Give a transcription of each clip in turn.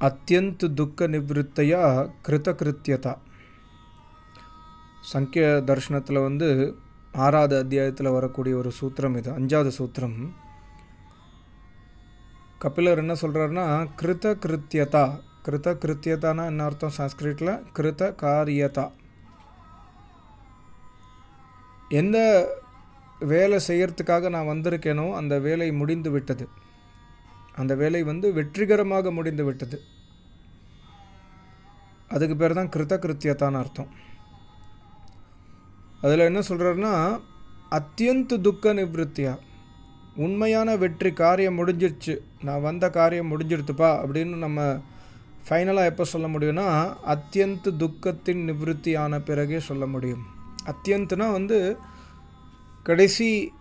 அத்தியந்த துக்க నివృత్తయా கிருதகிருத்தியதா சங்கிய தர்ஷனத்தில் வந்து ஆறாவது அத்தியாயத்தில் வரக்கூடிய ஒரு சூத்திரம் இது அஞ்சாவது சூத்திரம் கபிலர் என்ன சொல்கிறாருன்னா கிருத கிருத்தியதா கிருத கிருத்தியதானா என்ன அர்த்தம் சான்ஸ்கிரிட்டில் கிருத காரியதா எந்த வேலை செய்கிறதுக்காக நான் வந்திருக்கேனோ அந்த வேலை முடிந்து விட்டது. அந்த வேலை வந்து வெற்றிகரமாக முடிந்து விட்டது. அதுக்கு பேர் தான் கிருத்த கிருத்தியத்தான்னு அர்த்தம். அதில் என்ன சொல்கிறாருன்னா அத்தியந்த துக்க நிவத்தியா உண்மையான வெற்றி காரியம் முடிஞ்சிருச்சு. நான் வந்த காரியம் முடிஞ்சிருத்துப்பா. அப்படின்னு நம்ம ஃபைனலாக எப்போ சொல்ல முடியும்னா அத்தியந்த துக்கத்தின் நிவృத்தி ஆன பிறகே சொல்ல முடியும். அத்தியந்தனா வந்து கடைசி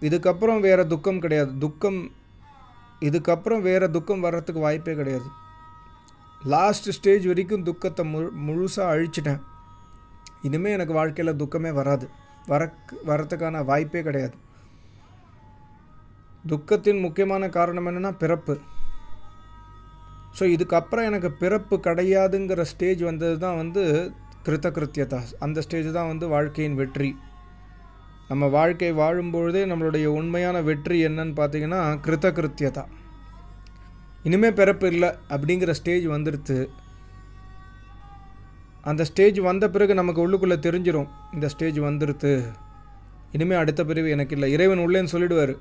இதுக்கப்புறம் வேறு துக்கம் கிடையாது. துக்கம் இதுக்கப்புறம் வேறு துக்கம் வர்றதுக்கு வாய்ப்பே கிடையாது. லாஸ்ட் ஸ்டேஜ் வரைக்கும் துக்கத்தை மு முழுசாக அழிச்சிட்டேன். இனிமேல் எனக்கு வாழ்க்கையில் துக்கமே வராது. வரக்கு வரத்துக்கான வாய்ப்பே கிடையாது. துக்கத்தின் முக்கியமான காரணம் என்னென்னா பிறப்பு. ஸோ இதுக்கப்புறம் எனக்கு பிறப்பு கிடையாதுங்கிற ஸ்டேஜ் வந்தது தான் வந்து கிருத்த கிருத்தியதா அந்த ஸ்டேஜ் தான் வந்து வாழ்க்கையின் வெற்றி. நம்ம வாழ்க்கை வாழும்பொழுதே நம்மளுடைய உண்மையான வெற்றி என்னன்னு பார்த்தீங்கன்னா கிருத்த கிருத்தியதா இனிமேல் பிறப்பு இல்லை அப்படிங்கிற ஸ்டேஜ் வந்துடுத்து அந்த ஸ்டேஜ் வந்த பிறகு நமக்கு உள்ளுக்குள்ளே தெரிஞ்சிடும் இந்த ஸ்டேஜ் வந்துடுத்து இனிமேல் அடுத்த பிரிவு எனக்கு இல்லை. இறைவன் உள்ளேன்னு சொல்லிடுவார்.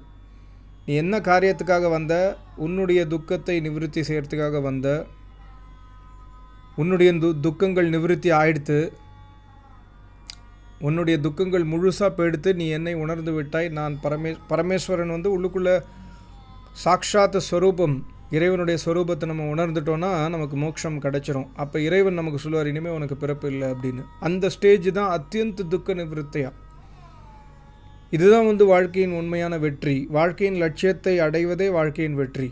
நீ என்ன காரியத்துக்காக வந்த? உன்னுடைய துக்கத்தை நிவிருத்தி செய்கிறதுக்காக வந்த. உன்னுடைய து துக்கங்கள் நிவிருத்தி ஆயிடுத்து. உன்னுடைய துக்கங்கள் முழுசாக போயிடுத்து நீ என்னை உணர்ந்து விட்டாய். நான் பரமே பரமேஸ்வரன் வந்து உள்ளுக்குள்ளே சாட்சாத்த ஸ்வரூபம் இறைவனுடைய ஸ்வரூபத்தை நம்ம உணர்ந்துட்டோன்னா நமக்கு மோட்சம் கிடைச்சிரும். அப்போ இறைவன் நமக்கு சொல்லுவார் இனிமேல் உனக்கு பிறப்பு இல்லை அப்படின்னு. அந்த ஸ்டேஜ் தான் அத்தியந்த துக்க நிவர்த்தியாக இதுதான் வந்து வாழ்க்கையின் உண்மையான வெற்றி. வாழ்க்கையின் லட்சியத்தை அடைவதே வாழ்க்கையின் வெற்றி.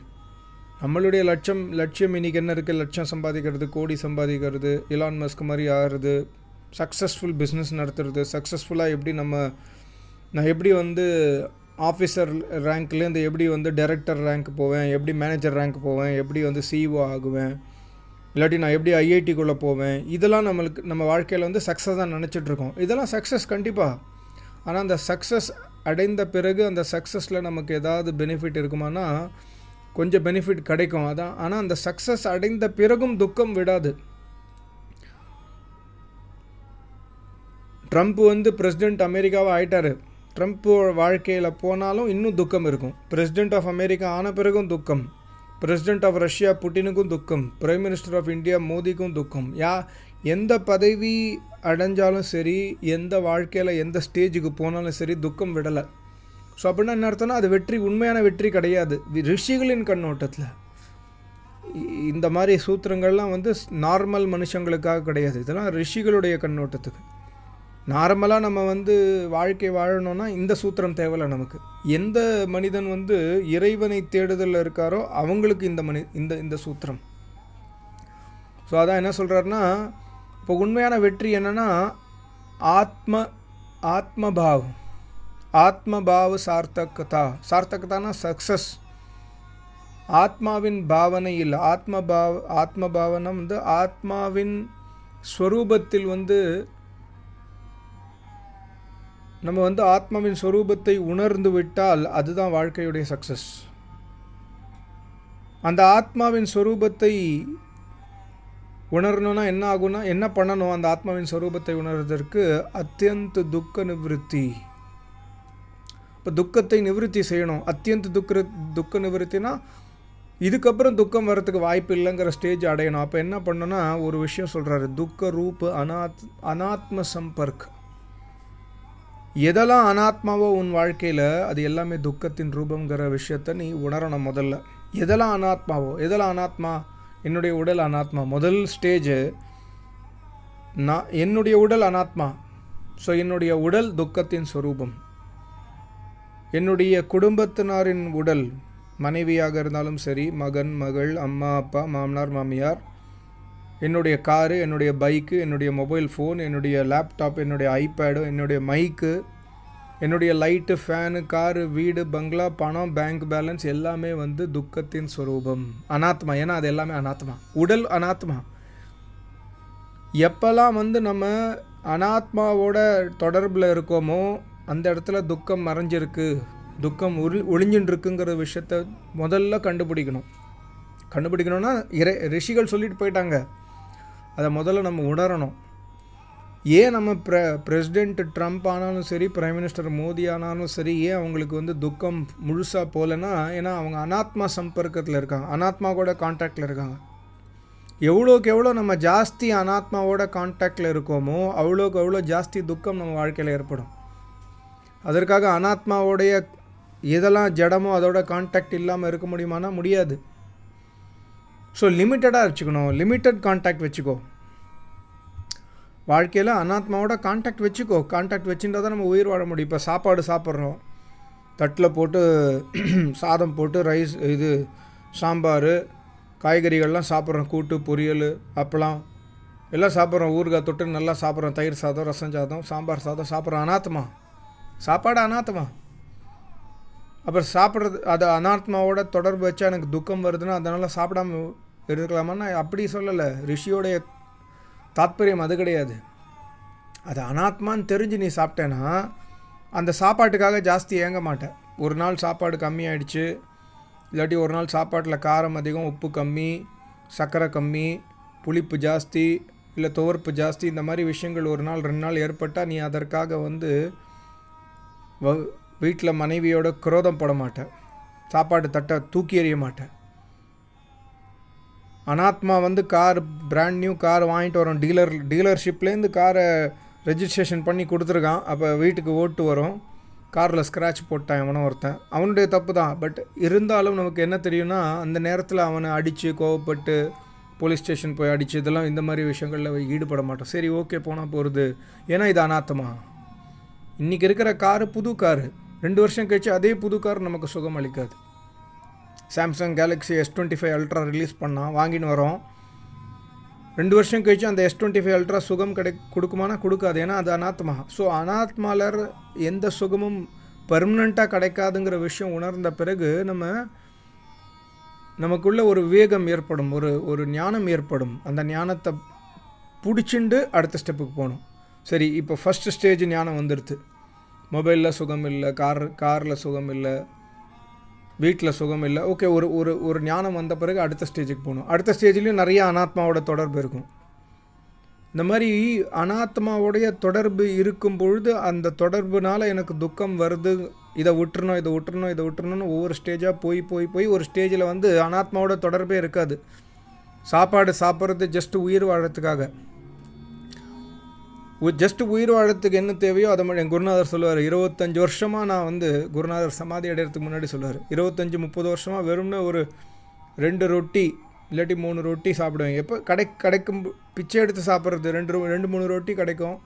நம்மளுடைய லட்சம் லட்சியம் இன்றைக்கி என்ன இருக்குது லட்சம் சம்பாதிக்கிறது கோடி சம்பாதிக்கிறது இலான் மஸ்க் மாதிரி ஆகிறது சக்ஸஸ்ஃபுல் பிஸ்னஸ் நடத்துறது சக்ஸஸ்ஃபுல்லாக எப்படி நம்ம நான் எப்படி வந்து ஆஃபீஸர் ரேங்க்லேருந்து எப்படி வந்து டைரக்டர் ரேங்க் போவேன் எப்படி மேனேஜர் ரேங்க் போவேன் எப்படி வந்து சிஇஓ ஆகுவேன் இல்லாட்டி நான் எப்படி ஐஐடிக்குள்ளே போவேன் இதெல்லாம் நம்மளுக்கு நம்ம வாழ்க்கையில் வந்து சக்ஸஸ் தான் நினச்சிட்ருக்கோம் இதெல்லாம் சக்ஸஸ் கண்டிப்பாக ஆனால் அந்த சக்ஸஸ் அடைந்த பிறகு அந்த சக்ஸஸில் நமக்கு ஏதாவது பெனிஃபிட் இருக்குமானா கொஞ்சம் பெனிஃபிட் கிடைக்கும். அதான் ஆனால் அந்த சக்ஸஸ் அடைந்த பிறகும் துக்கம் விடாது. ட்ரம்ப் வந்து பிரசிடெண்ட் அமெரிக்காவை ஆயிட்டார். ட்ரம்ப் வாழ்க்கையில் போனாலும் இன்னும் துக்கம் இருக்கும். பிரசிடெண்ட் ஆஃப் அமெரிக்கா ஆன பிறகும் துக்கம். பிரசிடெண்ட் ஆஃப் ரஷ்யா புட்டினுக்கும் துக்கம். பிரைம் மினிஸ்டர் ஆஃப் இந்தியா மோடிக்கும் துக்கம். யா எந்த பதவி அடைஞ்சாலும் சரி எந்த வாழ்க்கையில் எந்த ஸ்டேஜுக்கு போனாலும் சரி துக்கம் விடலை. ஸோ அப்படின்னா என்ன அர்த்தம்னா அது வெற்றி உண்மையான வெற்றி கிடையாது. ரிஷிகளின் கண்ணோட்டத்தில். இந்த மாதிரி சூத்திரங்கள்லாம் வந்து நார்மல் மனுஷங்களுக்காக கிடையாது. இதெல்லாம் ரிஷிகளுடைய கண்ணோட்டத்துக்கு. நார்மலாக நம்ம வந்து வாழ்க்கை வாழணும்னா இந்த சூத்திரம் தேவையில்ல நமக்கு. எந்த மனிதன் வந்து இறைவனை தேடுதலில் இருக்காரோ அவங்களுக்கு இந்த மனி இந்த இந்த சூத்திரம். ஸோ அதான் என்ன சொல்கிறாருன்னா இப்போ உண்மையான வெற்றி என்னென்னா ஆத்ம ஆத்மபாவம். ஆத்மபாவ சார்த்தகதா. சார்த்தகதானா சக்ஸஸ் ஆத்மாவின் பாவனையில் ஆத்மபாவ ஆத்மபாவனம் வந்து ஆத்மாவின் ஸ்வரூபத்தில் வந்து நம்ம வந்து ஆத்மாவின் ஸ்வரூபத்தை உணர்ந்து விட்டால் அதுதான் வாழ்க்கையுடைய சக்ஸஸ் அந்த ஆத்மாவின் ஸ்வரூபத்தை உணரணும்னா என்ன ஆகும்னா என்ன பண்ணணும் அந்த ஆத்மாவின் ஸ்வரூபத்தை உணர்வதற்கு அத்தியந்த துக்க நிவிருத்தி. இப்போ துக்கத்தை நிவிருத்தி செய்யணும். அத்தியந்த துக்க துக்க நிவൃத்தினா இதுக்கப்புறம் துக்கம் வர்றதுக்கு வாய்ப்பு இல்லைங்கிற ஸ்டேஜ் அடையணும். அப்போ என்ன பண்ணணும்னா ஒரு விஷயம் சொல்கிறாரு துக்க ரூப் அனாத் அனாத்ம சம்பர்க். எதெல்லாம் அனாத்மாவோ உன் வாழ்க்கையில் அது எல்லாமே துக்கத்தின் ரூபங்கிற விஷயத்த நீ உணரணும் முதல்ல. எதெல்லாம் அனாத்மாவோ எதெல்லாம் அனாத்மா? என்னுடைய உடல் அனாத்மா. முதல் ஸ்டேஜு நான் என்னுடைய உடல் அனாத்மா. ஸோ என்னுடைய உடல் துக்கத்தின் ஸ்வரூபம் என்னுடைய குடும்பத்தினரின் உடல் மனைவியாக இருந்தாலும் சரி மகன் மகள் அம்மா அப்பா மாமனார் மாமியார் என்னுடைய காரு என்னுடைய பைக்கு என்னுடைய மொபைல் ஃபோன் என்னுடைய லேப்டாப் என்னுடைய ஐபேடு என்னுடைய மைக்கு என்னுடைய லைட்டு ஃபேனு காரு வீடு பங்களா பணம் பேங்க் பேலன்ஸ் எல்லாமே வந்து துக்கத்தின் ஸ்வரூபம் அனாத்மா. ஏன்னா அது எல்லாமே அனாத்மா. உடல் அனாத்மா. எப்போல்லாம் வந்து நம்ம அனாத்மாவோட தொடர்பில் இருக்கோமோ அந்த இடத்துல துக்கம் மறைஞ்சிருக்கு. துக்கம் உரு ஒளிஞ்சுட்டுருக்குங்கிற விஷயத்த முதல்ல கண்டுபிடிக்கணும். கண்டுபிடிக்கணும்னா இறை ரிஷிகள் சொல்லிட்டு போயிட்டாங்க. அதை முதல்ல நம்ம உணரணும். ஏன் நம்ம ப்ர பிரசிடெண்ட் ட்ரம்ப் ஆனாலும் சரி பிரைம் மினிஸ்டர் மோடி ஆனாலும் சரி ஏன் அவங்களுக்கு வந்து துக்கம் முழுசாக போகலன்னா ஏன்னா அவங்க அனாத்மா சம்பர்க்கத்தில் இருக்காங்க. அனாத்மா கூட கான்டாக்டில் இருக்காங்க. எவ்வளோக்கு எவ்வளோ நம்ம ஜாஸ்தி அனாத்மாவோட கான்டாக்டில் இருக்கோமோ அவ்வளோக்கு அவ்வளோ ஜாஸ்தி துக்கம் நம்ம வாழ்க்கையில் ஏற்படும். அதற்காக அனாத்மாவோடைய எதெல்லாம் ஜடமோ அதோட கான்டாக்ட் இல்லாமல் இருக்க முடியுமானா முடியாது. ஸோ லிமிட்டடாக வச்சுக்கணும். லிமிட்டட் கான்டாக்ட் வச்சுக்கோ. வாழ்க்கையில் அனாத்மாவோட கான்டாக்ட் வச்சுக்கோ. கான்டாக்ட் வச்சுட்டா தான் நம்ம உயிர் வாழ முடியும். இப்போ சாப்பாடு சாப்பிட்றோம். தட்டில் போட்டு சாதம் போட்டு ரைஸ் இது சாம்பார் காய்கறிகள்லாம் சாப்பிட்றோம். கூட்டு பொரியல் அப்பளம். எல்லாம் சாப்பிட்றோம். ஊறுகாய் தொட்டு நல்லா சாப்பிட்றோம். தயிர் சாதம் ரசம் சாதம் சாம்பார் சாதம் சாப்பிட்றோம். அனாத்மா. சாப்பாடு அனாத்மா. அப்புறம் சாப்பிட்றது அது அனாத்மாவோட தொடர்பு வச்சா எனக்கு துக்கம் வருதுன்னா அதனால் சாப்பிடாம இருக்கலாமான்னா அப்படி சொல்லலை. ரிஷியோடைய தாத்பரியம் அது கிடையாது. அது அனாத்மான்னு தெரிஞ்சு நீ சாப்பிட்டேன்னா அந்த சாப்பாட்டுக்காக ஜாஸ்தி ஏங்க மாட்டேன் ஒரு நாள் சாப்பாடு கம்மியாயிடுச்சு. இல்லாட்டி ஒரு நாள் சாப்பாட்டில் காரம் அதிகம் உப்பு கம்மி சர்க்கரை கம்மி புளிப்பு ஜாஸ்தி இல்லை துவர்ப்பு ஜாஸ்தி இந்த மாதிரி விஷயங்கள் ஒரு நாள் ரெண்டு நாள் ஏற்பட்டால் நீ அதற்காக வந்து வீட்டில் மனைவியோட குரோதம் போட மாட்டேன் சாப்பாடு தட்டை தூக்கி எறிய மாட்டேன் அனாத்மா வந்து கார் பிராண்ட் நியூ கார் வாங்கிட்டு வரோம். டீலர் டீலர்ஷிப்லேருந்து காரை ரெஜிஸ்ட்ரேஷன் பண்ணி கொடுத்துருக்கான். அப்போ வீட்டுக்கு ஓட்டு வரும். காரில் ஸ்க்ராட்ச் போட்டான் எவனோ ஒருத்தன். அவனுடைய தப்பு தான். பட் இருந்தாலும் நமக்கு என்ன தெரியும்னா அந்த நேரத்தில் அவனை அடித்து கோவப்பட்டு போலீஸ் ஸ்டேஷன் போய் அடித்து இதெல்லாம் இந்த மாதிரி விஷயங்களில் ஈடுபட மாட்டோம் சரி ஓகே போனால் போகிறது ஏன்னா இது அனாத்தமா இன்றைக்கி இருக்கிற காரு புது காரு. ரெண்டு வருஷம் கழிச்சு அதே புது கார் நமக்கு சுகம் அளிக்காது Samsung Galaxy S twenty five ultra release பண்ணால் வாங்கின்னு வரோம். ரெண்டு வருஷம் கழிச்சு அந்த எஸ் டுவெண்ட்டி ஃபைவ் அல்ட்ரா சுகம் கிடை கொடுக்குமானா கொடுக்காது ஏன்னா அது அனாத்மா. ஸோ அனாத்மாலர் எந்த சுகமும் பர்மனண்ட்டாக கிடைக்காதுங்கிற விஷயம் உணர்ந்த பிறகு நம்ம நமக்குள்ளே ஒரு விவேகம் ஏற்படும் ஒரு ஒரு ஞானம் ஏற்படும். அந்த ஞானத்தை பிடிச்சிண்டு அடுத்த ஸ்டெப்புக்கு போகணும். சரி இப்போ ஃபஸ்ட்டு ஸ்டேஜ் ஞானம் வந்துடுது மொபைலில் சுகம் இல்லை கார் காரில் சுகம் இல்லை வீட்டில் சுகம் இல்லை. ஓகே ஒரு ஒரு ஒரு ஞானம் வந்த பிறகு அடுத்த ஸ்டேஜுக்கு போகணும். அடுத்த ஸ்டேஜ்லேயும் நிறைய அனாத்மாவோட தொடர்பு இருக்கும். இந்த மாதிரி அனாத்மாவுடைய தொடர்பு இருக்கும் பொழுது அந்த தொடர்புனால் எனக்கு துக்கம் வருது. இதை விட்டுறணும் இதை விட்டுறணும் இதை விட்டுறணும்னு ஒவ்வொரு ஸ்டேஜாக போய் போய் போய் ஒரு ஸ்டேஜில் வந்து அனாத்மாவோட தொடர்பே இருக்காது. சாப்பாடு சாப்பிட்றது ஜஸ்ட்டு உயிர் வாழறதுக்காக. ஜஸ்ட் உயிர் வாழறதுக்கு என்ன தேவையோ அதை மாதிரி என் குருநாதர் சொல்லுவார் இருபத்தஞ்சி வருஷமாக நான் வந்து குருநாதர் சமாதி அடையிறதுக்கு முன்னாடி சொல்லுவார். இருபத்தஞ்சி முப்பது வருஷமாக வெறும்னு ஒரு ரெண்டு ரொட்டி இல்லாட்டி மூணு ரொட்டி சாப்பிடுவேன். எப்போ கடை கிடைக்கும் பிச்சை எடுத்து சாப்பிட்றது ரெண்டு ரெண்டு மூணு ரொட்டி கிடைக்கும்.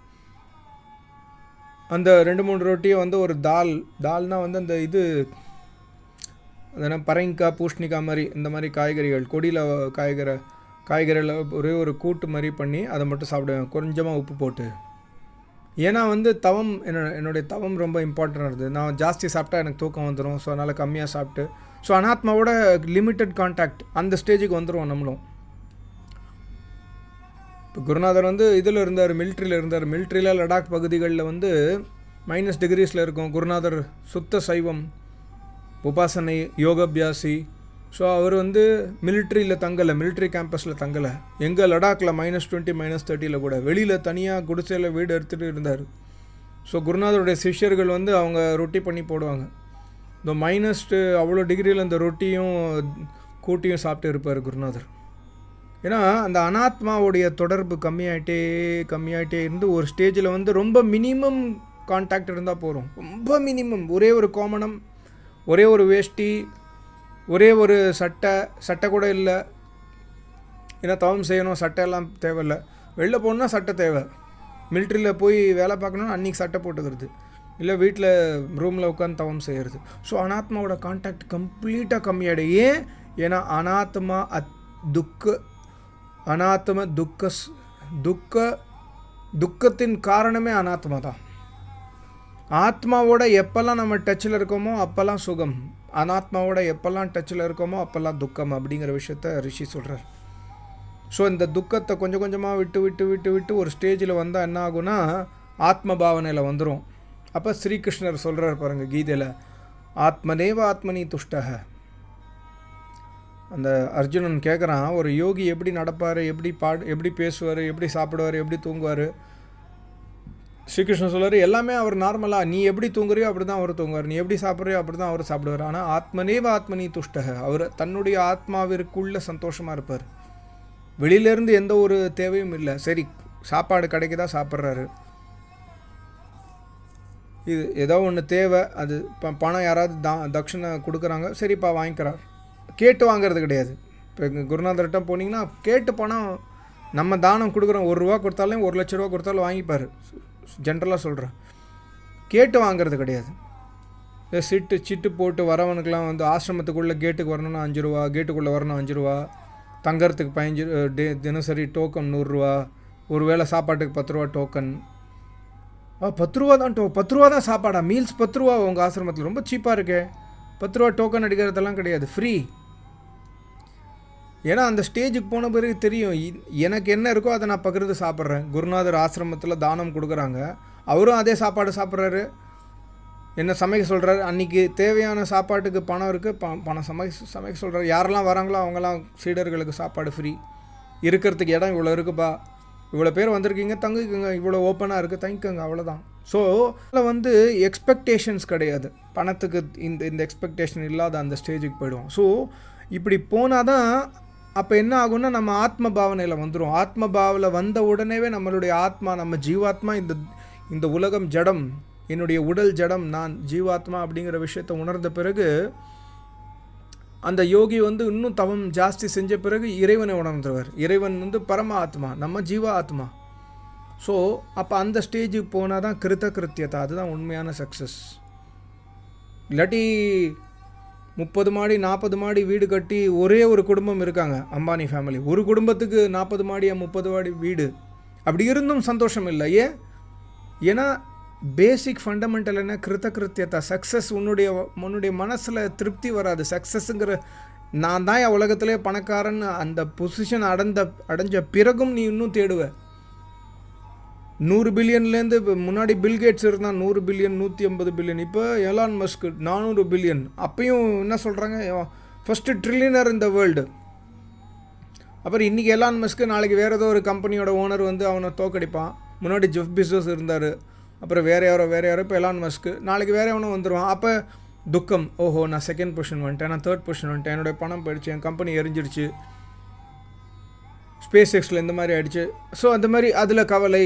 அந்த ரெண்டு மூணு ரொட்டியை வந்து ஒரு தால் தால்னால் வந்து அந்த இது அதனால் பரங்கிக்காய் பூஷ்ணிக்காய் மாதிரி இந்த மாதிரி காய்கறிகள் கொடியில் காய்கறி காய்கறியில் ஒரே ஒரு கூட்டு மாதிரி பண்ணி அதை மட்டும் சாப்பிடுவேன். கொஞ்சமாக உப்பு போட்டு. ஏன்னா வந்து தவம் என்னோட என்னுடைய தவம் ரொம்ப இம்பார்ட்டண்டாக இருந்தது நான் ஜாஸ்தி சாப்பிட்டா எனக்கு தூக்கம் வந்துடும் ஸோ அதனால் கம்மியாக சாப்பிட்டு ஸோ அனாத்மாவோட லிமிட்டட் கான்டாக்ட் அந்த ஸ்டேஜுக்கு வந்துடும் நம்மளும். இப்போ குருநாதர் வந்து இதில் இருந்தார் மிலிட்ரியில் இருந்தார். மிலிட்ரியில் லடாக் பகுதிகளில் வந்து மைனஸ் டிகிரிஸில் இருக்கும். குருநாதர் சுத்த சைவம் உபாசனை யோகாபியாசி ஸோ அவர் வந்து மிலிட்ரியில் தங்கலை மிலிட்ரி கேம்பஸில் தங்கலை. எங்கே லடாக்கில் மைனஸ் டுவெண்ட்டி மைனஸ் தேர்ட்டியில் கூட. வெளியில் தனியாக குடிசையில் வீடு எடுத்துகிட்டு இருந்தார். ஸோ குருநாதருடைய சிஷ்யர்கள் வந்து அவங்க ரொட்டி பண்ணி போடுவாங்க. இந்த மைனஸ்ட்டு அவ்வளோ டிகிரியில் அந்த ரொட்டியும் கூட்டியும் சாப்பிட்டு இருப்பார் குருநாதர். ஏன்னா அந்த அனாத்மாவுடைய தொடர்பு கம்மியாயிட்டே கம்மியாகிட்டே இருந்து ஒரு ஸ்டேஜில் வந்து ரொம்ப மினிமம் கான்டாக்ட் இருந்தால் போகிறோம் ரொம்ப மினிமம் ஒரே ஒரு கோமணம் ஒரே ஒரு வேஷ்டி ஒரே ஒரு சட்டை சட்டை கூட இல்லை. ஏன்னா தவம் செய்யணும் சட்டையெல்லாம் தேவையில்லை. வெளில போகணுன்னா சட்டை தேவை. மிலிட்ரியில் போய் வேலை பார்க்கணுன்னா அன்றைக்கி சட்டை போட்டுக்கிறது. இல்லை வீட்டில் ரூமில் உட்காந்து தவம் செய்கிறது ஸோ அனாத்மாவோட கான்டாக்ட் கம்ப்ளீட்டாக கம்மியாயிடும் ஏன்? ஏன்னா அனாத்மா அத் துக்க அனாத்ம துக்க துக்க துக்கத்தின் காரணமே அனாத்மா தான். ஆத்மாவோட எப்போல்லாம் நம்ம டச்சில் இருக்கோமோ அப்போல்லாம் சுகம். அனாத்மாவோட எப்போல்லாம் டச்சில் இருக்கோமோ அப்போல்லாம் துக்கம் அப்படிங்கிற விஷயத்த ரிஷி சொல்கிறார் ஸோ இந்த துக்கத்தை கொஞ்சம் கொஞ்சமாக விட்டு விட்டு விட்டு விட்டு ஒரு ஸ்டேஜில் வந்தால் என்ன ஆகும்னா ஆத்ம பாவனையில் வந்துடும் அப்போ ஸ்ரீகிருஷ்ணர் சொல்கிறார் பாருங்கள் கீதையில் ஆத்மனேவ ஆத்மனி துஷ்டக. அந்த அர்ஜுனன் கேட்குறான் ஒரு யோகி எப்படி நடப்பார்? எப்படி பாடு எப்படி பேசுவார்? எப்படி சாப்பிடுவார்? எப்படி தூங்குவார்? ஸ்ரீகிருஷ்ணன் சொல்றாரு எல்லாமே அவர் நார்மலாக நீ எப்படி தூங்குறியோ அப்படி தான் அவர் தூங்குவார். நீ எப்படி சாப்பிட்றியோ அப்படி தான் அவர் சாப்பிடுவார். ஆனால் ஆத்மனேவ ஆத்மனி துஷ்டக. அவர் தன்னுடைய ஆத்மாவிற்குள்ள சந்தோஷமாக இருப்பார். வெளியிலேருந்து எந்த ஒரு தேவையும் இல்லை. சரி சாப்பாடு கிடைக்குதா சாப்பிட்றாரு. இது ஏதோ ஒன்று தேவை. அது இப்போ பணம் யாராவது தா தட்சிணை கொடுக்குறாங்க. சரிப்பா வாங்கிக்கிறார். கேட்டு வாங்குறது கிடையாது. இப்போ எங்கள் குருநாதர்கிட்ட போனீங்கன்னா கேட்டு பணம் நம்ம தானம் கொடுக்குறோம். ஒரு ரூபா கொடுத்தாலும் ஒரு லட்ச ரூபா கொடுத்தாலும் வாங்கிப்பார். ஜென்ரலாக சொல்கிறேன் கேட்டு வாங்குறது கிடையாது. இந்த சிட்டு சிட்டு போட்டு வரவனுக்கெலாம் வந்து ஆசிரமத்துக்குள்ளே கேட்டுக்கு வரணும்னா அஞ்சு ரூபா கேட்டுக்குள்ளே வரணும் அஞ்சு ரூபா தங்கறதுக்கு பதினஞ்சு டே தினசரி டோக்கன் நூறுரூவா ஒரு வேளை சாப்பாட்டுக்கு பத்து ரூபா டோக்கன் ஆ பத்து ரூபா தான் டோ பத்து ரூபா தான் சாப்பாடா? மீல்ஸ் பத்து ரூபா உங்கள் ஆசிரமத்தில்? ரொம்ப சீப்பாக இருக்கே. பத்து ரூபா டோக்கன் அடிக்கிறதெல்லாம் கிடையாது. ஃப்ரீ ஏன்னா அந்த ஸ்டேஜுக்கு போன பிறகு தெரியும். எனக்கு என்ன இருக்கோ அதை நான் பகிர்ந்து சாப்பிட்றேன். குருநாதர் ஆசிரமத்தில் தானம் கொடுக்குறாங்க. அவரும் அதே சாப்பாடு சாப்பிட்றாரு. என்ன சமைக்க சொல்கிறாரு அன்றைக்கி தேவையான சாப்பாட்டுக்கு பணம் இருக்குது ப பணம் சமைக்க சமைக்க சொல்கிறாரு யாரெல்லாம் வராங்களோ அவங்கெல்லாம் சீடர்களுக்கு சாப்பாடு ஃப்ரீ இருக்கிறதுக்கு இடம் இவ்வளோ இருக்குப்பா. இவ்வளோ பேர் வந்திருக்கீங்க தங்கிக்கோங்க. இவ்வளோ ஓப்பனாக இருக்குது தங்கிக்கோங்க. அவ்வளோதான் ஸோ அதில் வந்து எக்ஸ்பெக்டேஷன்ஸ் கிடையாது. பணத்துக்கு இந்த இந்த எக்ஸ்பெக்டேஷன் இல்லாத அந்த ஸ்டேஜுக்கு போயிடுவோம். ஸோ இப்படி போனால் தான் அப்போ என்ன ஆகும்னா நம்ம ஆத்ம பாவனையில் வந்துடும் ஆத்ம பாவில் வந்த உடனேவே நம்மளுடைய ஆத்மா நம்ம ஜீவாத்மா இந்த இந்த உலகம் ஜடம் என்னுடைய உடல் ஜடம் நான் ஜீவாத்மா அப்படிங்கிற விஷயத்தை உணர்ந்த பிறகு அந்த யோகி வந்து இன்னும் தவம் ஜாஸ்தி செஞ்ச பிறகு இறைவனை உணர்ந்தவர் இறைவன் வந்து பரம ஆத்மா நம்ம ஜீவ ஆத்மா ஸோ அப்போ அந்த ஸ்டேஜுக்கு போனால் தான் கிருத்த கிருத்தியத்தை அதுதான் உண்மையான சக்ஸஸ் இல்லாட்டி முப்பது மாடி நாற்பது மாடி வீடு கட்டி ஒரே ஒரு குடும்பம் இருக்காங்க அம்பானி ஃபேமிலி ஒரு குடும்பத்துக்கு நாற்பது மாடியாக முப்பது மாடி வீடு? அப்படி இருந்தும் சந்தோஷம் இல்லை. ஏன் ஏன்னா பேசிக் ஃபண்டமெண்டல் என்ன? கிருத்த கிருத்தியத்தை சக்ஸஸ் உன்னுடைய உன்னுடைய மனசில் திருப்தி வராது. சக்ஸஸ்ங்கிற நான் தான் என் உலகத்திலே பணக்காரன் அந்த பொசிஷன் அடைந்த அடைஞ்ச பிறகும் நீ இன்னும் தேடுவ. நூறு பில்லியன்லேருந்து இப்போ முன்னாடி பில்கேட்ஸ் இருந்தால் நூறு பில்லியன் நூற்றி ஐம்பது பில்லியன் இப்போ எலான் மஸ்க் நானூறு பில்லியன். அப்பையும் என்ன சொல்கிறாங்க ஃபஸ்ட்டு ட்ரில்லியனர் இந்த வேர்ல்டு அப்புறம் இன்றைக்கி எலான் மஸ்க்கு நாளைக்கு வேறு ஏதோ ஒரு கம்பெனியோட ஓனர் வந்து அவனை தோக்கடிப்பான். முன்னாடி ஜெஃப் பிஸ்னஸ் இருந்தார். அப்புறம் வேறு யாரோ வேறு யாரோ இப்போ எலான் மஸ்க்கு நாளைக்கு வேறு எவனோ வந்துடுவான் அப்போ துக்கம். ஓஹோ நான் செகண்ட் பொசிஷன் வந்துட்டேன் நான் தேர்ட் பொசிஷன் வந்துட்டேன். என்னுடைய பணம் போயிடுச்சு என் கம்பெனி எரிஞ்சிடுச்சு ஸ்பேஸ் எக்ஸில் இந்த மாதிரி ஆயிடுச்சு. ஸோ அந்த மாதிரி அதில் கவலை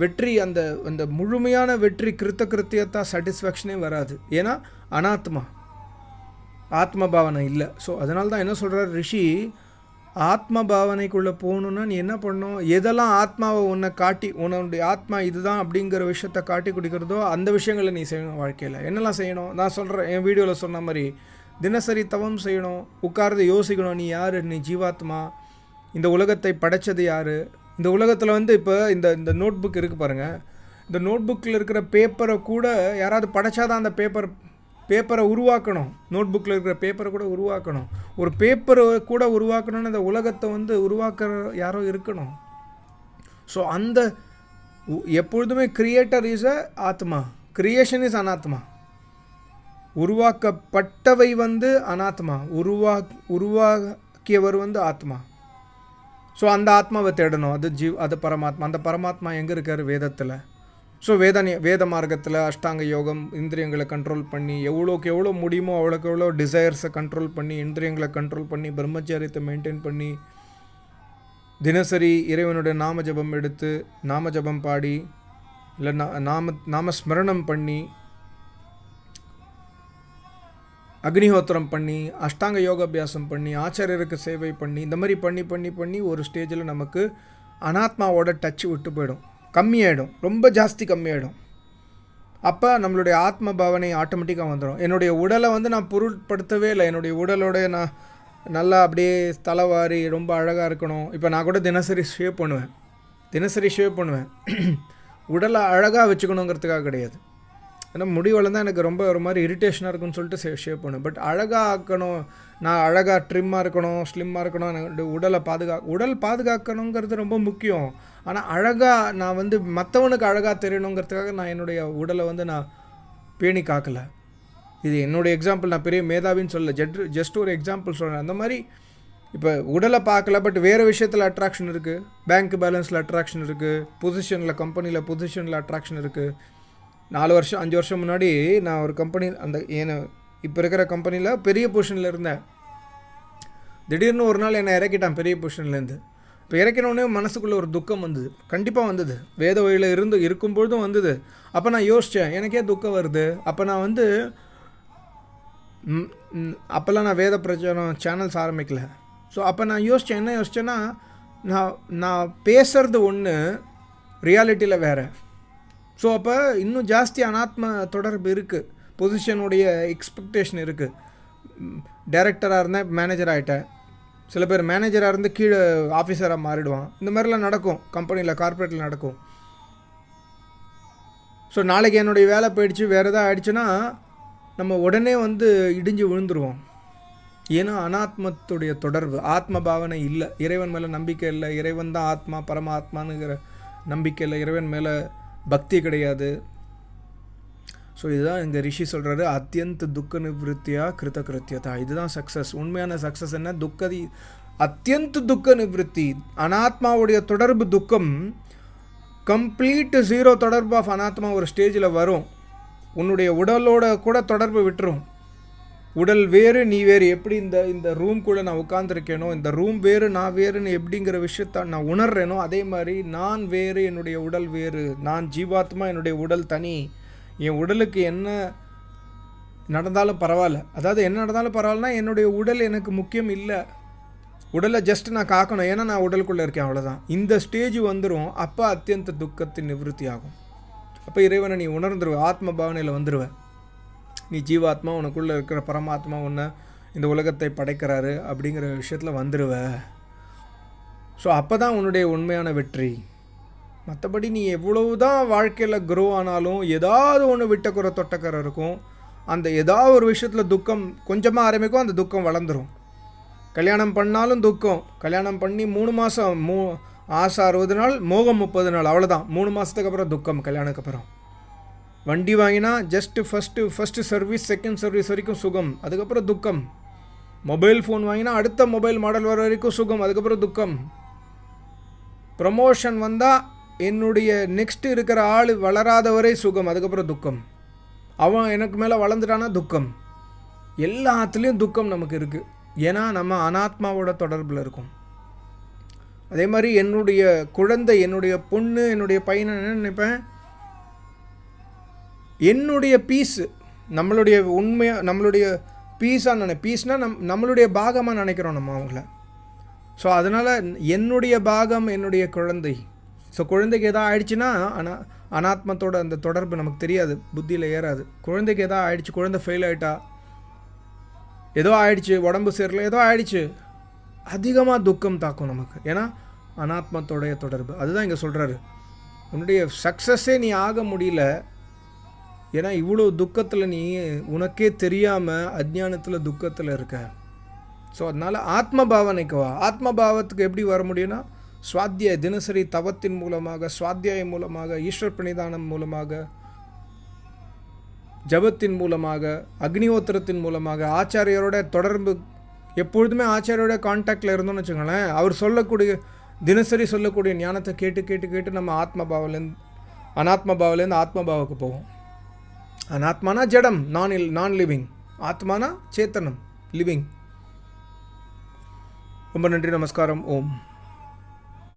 வெற்றி அந்த அந்த முழுமையான வெற்றி கிருத்த கிருத்தியத்தா சாட்டிஸ்ஃபேக்ஷனே வராது. ஏன்னா அனாத்மா ஆத்ம பாவனை இல்லை. ஸோ அதனால தான் என்ன சொல்கிறார் ரிஷி ஆத்ம பாவனைக்குள்ளே போகணுன்னா நீ என்ன பண்ணணும்? எதெல்லாம் ஆத்மாவை உன்னை காட்டி உன்னுடைய ஆத்மா இதுதான் அப்படிங்கிற விஷயத்த காட்டி குடிக்கிறதோ அந்த விஷயங்களை நீ செய்யணும் வாழ்க்கையில். என்னெல்லாம் செய்யணும்? நான் சொல்கிறேன் என் வீடியோவில் சொன்ன மாதிரி தினசரி தவம் செய்யணும் உட்கார்ந்து யோசிக்கணும் நீ யார்? நீ ஜீவாத்மா. இந்த உலகத்தை படைச்சது யார்? இந்த உலகத்தில் வந்து இப்போ இந்த இந்த நோட் புக் இருக்குது பாருங்கள் இந்த நோட் புக்கில் இருக்கிற பேப்பரை கூட யாராவது படைச்சாதான் அந்த பேப்பர் பேப்பரை உருவாக்கணும். நோட் புக்கில் இருக்கிற பேப்பரை கூட உருவாக்கணும். ஒரு பேப்பரை கூட உருவாக்கணும்னு இந்த உலகத்தை வந்து உருவாக்குற யாரோ இருக்கணும். ஸோ அந்த எப்பொழுதுமே கிரியேட்டர் இஸ் அ ஆத்மா. கிரியேஷன் இஸ் அனாத்மா. உருவாக்கப்பட்டவை வந்து அனாத்மா. உருவா உருவாக்கியவர் வந்து ஆத்மா. ஸோ அந்த ஆத்மாவை தேடணும். அது ஜீவ் அது பரமாத்மா. அந்த பரமாத்மா எங்கே இருக்கார்? வேதத்தில். ஸோ வேத வேத மார்க்கத்தில் அஷ்டாங்க யோகம் இந்திரியங்களை கண்ட்ரோல் பண்ணி எவ்வளோக்கு எவ்வளோ முடியுமோ அவ்வளோக்கு எவ்வளோ டிசையர்ஸை கண்ட்ரோல் பண்ணி இந்திரியங்களை கண்ட்ரோல் பண்ணி பிரம்மச்சாரியத்தை மெயின்டைன் பண்ணி தினசரி இறைவனுடைய நாம ஜபம் எடுத்து நாம ஜபம் பாடி இல்லை நா நாம நாம ஸ்மரணம் பண்ணி அக்னிஹோத்திரம் பண்ணி அஷ்டாங்க யோகாபியாசம் பண்ணி ஆச்சாரியருக்கு சேவை பண்ணி இந்த மாதிரி பண்ணி பண்ணி பண்ணி ஒரு ஸ்டேஜில் நமக்கு அனாத்மாவோட டச் விட்டு போயிடும். கம்மியாயிடும். ரொம்ப ஜாஸ்தி கம்மியாயிடும். அப்போ நம்மளுடைய ஆத்ம பாவனை ஆட்டோமேட்டிக்காக வந்துடும் என்னுடைய உடலை வந்து நான் பொருட்படுத்தவே இல்லை. என்னுடைய உடலோட நான் நல்லா அப்படியே தலைவாரி ரொம்ப அழகாக இருக்கணும். இப்போ நான் கூட தினசரி ஷேவ் பண்ணுவேன். தினசரி ஷேவ் பண்ணுவேன். உடலை அழகாக வச்சுக்கணுங்கிறதுக்காக கிடையாது. ஏன்னா முடி வளர்ந்தால் எனக்கு ரொம்ப ஒரு மாதிரி இரிட்டேஷனாக இருக்கும்னு சொல்லிட்டு சே ஷேப் பண்ணும் பட் அழகாக ஆக்கணும். நான் அழகாக ட்ரிம்மாக இருக்கணும் ஸ்லிம்மாக இருக்கணும் எனக்கு உடலை பாதுகா உடல் பாதுகாக்கணுங்கிறது ரொம்ப முக்கியம். ஆனால் அழகாக நான் வந்து மற்றவனுக்கு அழகாக தெரியணுங்கிறதுக்காக நான் என்னுடைய உடலை வந்து நான் பேணி காக்கலை. இது என்னுடைய எக்ஸாம்பிள் நான் பெரிய மேதாவின்னு சொல்லலை. ஜெட் ஜஸ்ட் ஒரு எக்ஸாம்பிள் சொல்கிறேன் அந்த மாதிரி இப்போ உடலை பார்க்கல பட் வேறு விஷயத்தில் அட்ராக்ஷன் இருக்குது பேங்க் பேலன்ஸில் அட்ராக்ஷன் இருக்குது பொசிஷனில் கம்பெனியில் பொசிஷனில் அட்ராக்ஷன் இருக்குது நாலு வருஷம் அஞ்சு வருஷம் முன்னாடி நான் ஒரு கம்பெனி அந்த ஏன்னு இப்போ இருக்கிற கம்பெனியில் பெரிய பொசிஷனில் இருந்தேன். திடீர்னு ஒரு நாள் என்னை இறக்கிட்டான் பெரிய பொசிஷன்லேருந்து இப்போ இறக்கினோடனே மனசுக்குள்ளே ஒரு துக்கம் வந்தது. கண்டிப்பாக வந்தது. வேத வழியில் இருந்து இருக்கும்பொழுதும் வந்தது. அப்போ நான் யோசித்தேன் எனக்கே துக்கம் வருது. அப்போ நான் வந்து அப்போல்லாம் நான் வேத பிரச்சாரம் சேனல்ஸ் ஆரம்பிக்கல. ஸோ அப்போ நான் யோசித்தேன் என்ன யோசித்தேன்னா நான் நான் பேசுகிறது ஒன்று ரியாலிட்டியில் வேறு. ஸோ அப்போ இன்னும் ஜாஸ்தி அனாத்ம தொடர்பு இருக்குது பொசிஷனுடைய எக்ஸ்பெக்டேஷன் இருக்குது டைரக்டராக இருந்தேன் மேனேஜர் ஆகிட்டேன் சில பேர் மேனேஜராக இருந்து கீழே ஆஃபீஸராக மாறிடுவான். இந்த மாதிரிலாம் நடக்கும். கம்பெனியில் கார்ப்பரேட்டில் நடக்கும். ஸோ நாளைக்கு என்னுடைய வேலை போயிடுச்சு வேறு எதாவது ஆயிடுச்சுன்னா நம்ம உடனே வந்து இடிஞ்சு விழுந்துருவோம். ஏன்னா அனாத்மத்துடைய தொடர்பு ஆத்ம பாவனை இல்லை. இறைவன் மேலே நம்பிக்கை இல்லை. இறைவன் தான் ஆத்மா பரமாத்மானுங்கிற நம்பிக்கை இல்லை. இறைவன் மேலே பக்தி கிடையாது. ஸோ இதுதான் இங்கே ரிஷி சொல்கிறாரு அத்தியந்த துக்க நிவృத்தியா கிருத கிருத்தியதா இதுதான் சக்ஸஸ் உண்மையான சக்ஸஸ் என்ன? துக்கதி அத்தியந்த துக்க நிவத்தி அனாத்மாவுடைய தொடர்பு துக்கம் கம்ப்ளீட் ஜீரோ தொடர்பு ஆஃப் அனாத்மா ஒரு ஸ்டேஜில் வரும். உன்னுடைய உடலோட கூட தொடர்பு விட்டுரும். உடல் வேறு நீ வேறு. எப்படி இந்த இந்த ரூம் கூட நான் உட்காந்துருக்கேனோ இந்த ரூம் வேறு நான் வேறுன்னு எப்படிங்கிற விஷயத்த நான் உணர்றேனோ அதே மாதிரி நான் வேறு என்னுடைய உடல் வேறு. நான் ஜீவாத்மா என்னுடைய உடல் தனி. என் உடலுக்கு என்ன நடந்தாலும் பரவாயில்ல. அதாவது என்ன நடந்தாலும் பரவாயில்லனா என்னுடைய உடல் எனக்கு முக்கியம் இல்லை. உடலை ஜஸ்ட் நான் காக்கணும். ஏன்னா நான் உடலுக்குள்ளே இருக்கேன் அவ்வளோதான் இந்த ஸ்டேஜ் வந்துடும் அப்போ அத்தியந்த துக்கத்தின் நிவிருத்தி ஆகும் அப்போ இறைவனை நீ உணர்ந்துருவ ஆத்ம பாவனையில் வந்துடுவேன் நீ ஜீவாத்மா உனக்குள்ளே இருக்கிற பரமாத்மா உன்னை இந்த உலகத்தை படைக்கிறாரு அப்படிங்கிற விஷயத்தில் வந்துடுவ ஸோ அப்போ தான் உன்னுடைய உண்மையான வெற்றி. மற்றபடி நீ எவ்வளவு தான் வாழ்க்கையில் குரோ ஆனாலும் ஏதாவது ஒன்று விட்டக்குற தொட்டக்கரை இருக்கும். அந்த ஏதாவது ஒரு விஷயத்தில் துக்கம் கொஞ்சமாக ஆரம்பிக்கும் அந்த துக்கம் வளர்ந்துடும் கல்யாணம் பண்ணாலும் துக்கம். கல்யாணம் பண்ணி மூணு மாதம் மூ ஆசை அறுபது நாள் மோகம் முப்பது நாள் அவ்வளோதான் மூணு மாதத்துக்கு அப்புறம் துக்கம் கல்யாணத்துக்கு அப்புறம். வண்டி வாங்கினா just first first service second service வரைக்கும் சுகம். அதுக்கப்புறம் துக்கம். மொபைல் ஃபோன் வாங்கினா அடுத்த மொபைல் மாடல் வர வரைக்கும் சுகம் அதுக்கப்புறம் துக்கம். ப்ரமோஷன் வந்தால் என்னுடைய நெக்ஸ்ட்டு இருக்கிற ஆள் வளராத வரை சுகம் அதுக்கப்புறம் துக்கம். அவன் எனக்கு மேலே வளர்ந்துட்டானா துக்கம். எல்லாத்துலேயும் துக்கம் நமக்கு இருக்குது ஏன்னா நம்ம அனாத்மாவோட தொடர்பில் இருக்கும். அதே மாதிரி என்னுடைய குழந்தை என்னுடைய பொண்ணு என்னுடைய பையனை என்ன நினைப்பேன்? என்னுடைய பீஸு நம்மளுடைய உண்மையாக நம்மளுடைய பீஸாக நினை பீஸ்னால் நம் நம்மளுடைய பாகமாக நினைக்கிறோம் நம்ம அவங்கள. ஸோ அதனால் என்னுடைய பாகம் என்னுடைய குழந்தை. ஸோ குழந்தைக்கு எதாவது ஆயிடுச்சுன்னா அனா அனாத்மத்தோட அந்த தொடர்பு நமக்கு தெரியாது புத்தியில் ஏறாது. குழந்தைக்கு எதாவது ஆயிடுச்சு குழந்தை ஃபெயில் ஆகிட்டா ஏதோ ஆயிடுச்சு உடம்பு சரியில்லை ஏதோ ஆயிடுச்சு அதிகமாக துக்கம் தாக்கும் நமக்கு. ஏன்னா அனாத்மத்தோடைய தொடர்பு. அதுதான் இங்கே சொல்கிறாரு உன்னுடைய சக்ஸஸே நீ ஆக முடியல ஏன்னா இவ்வளோ துக்கத்தில் நீ உனக்கே தெரியாமல் அஜ்ஞானத்தில் துக்கத்தில் இருக்க. ஸோ அதனால் ஆத்ம பாவனைக்கு வா. ஆத்ம பாவத்துக்கு எப்படி வர முடியும்னா சுவாத்தியாய தினசரி தவத்தின் மூலமாக சுவாத்தியாயம் மூலமாக ஈஸ்வர் பிரணிதானம் மூலமாக ஜபத்தின் மூலமாக அக்னிஹோத்திரத்தின் மூலமாக ஆச்சாரியரோட தொடர்பு எப்பொழுதுமே ஆச்சாரியோட காண்டாக்டில் இருந்தோம்னு வச்சுக்கோங்களேன் அவர் சொல்லக்கூடிய தினசரி சொல்லக்கூடிய ஞானத்தை கேட்டு கேட்டு கேட்டு நம்ம ஆத்ம அனாத்மபாவிலேருந்து ஆத்மபாவுக்கு போவோம். அனாத்மானா ஜடம் நான் இல் நான் லிவிங் ஆத்மானா சேத்தனம் லிவிங் ரொம்ப நன்றி நமஸ்காரம் ஓம்